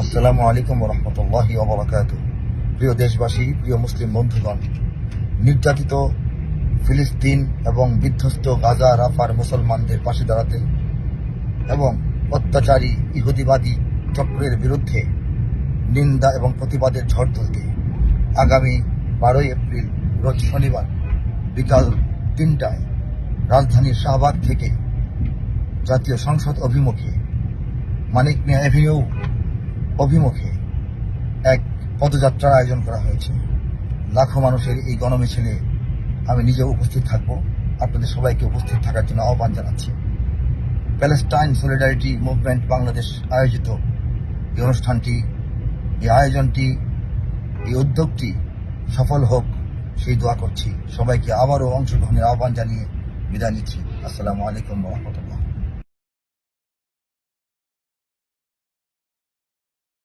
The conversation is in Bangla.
আসসালামু আলাইকুম রহমতুল্লাহি ওবরাকাত প্রিয় দেশবাসী, প্রিয় মুসলিম বন্ধুগণ, নির্যাতিত ফিলিস্তিন এবং বিধ্বস্ত গাজা, রাফার মুসলমানদের পাশে দাঁড়াতে এবং অত্যাচারী, ইহুদিবাদী চক্রের বিরুদ্ধে নিন্দা এবং প্রতিবাদের ঝড় তুলতে আগামী বারোই এপ্রিল, রোজ শনিবার বিকাল তিনটায় রাজধানীর শাহবাগ থেকে জাতীয় সংসদ অভিমুখে মানিক মিয়া অ্যাভিনিউ অভিমুখে এক পদযাত্রার আয়োজন করা হয়েছে। লাখো মানুষের এই গণমিছিলে আমি নিজেও উপস্থিত থাকব। আপনাদের সবাইকে উপস্থিত থাকার জন্য আহ্বান জানাচ্ছি। প্যালেস্টাইন সলিডারিটি মুভমেন্ট বাংলাদেশ আয়োজিত এই অনুষ্ঠানটি, এই আয়োজনটি, এই উদ্যোগটি সফল হোক, সেই দোয়া করছি। সবাইকে আবারও অংশগ্রহণের আহ্বান জানিয়ে বিদায় নিচ্ছি। আসসালামু আলাইকুম রহমতুল্লাহ।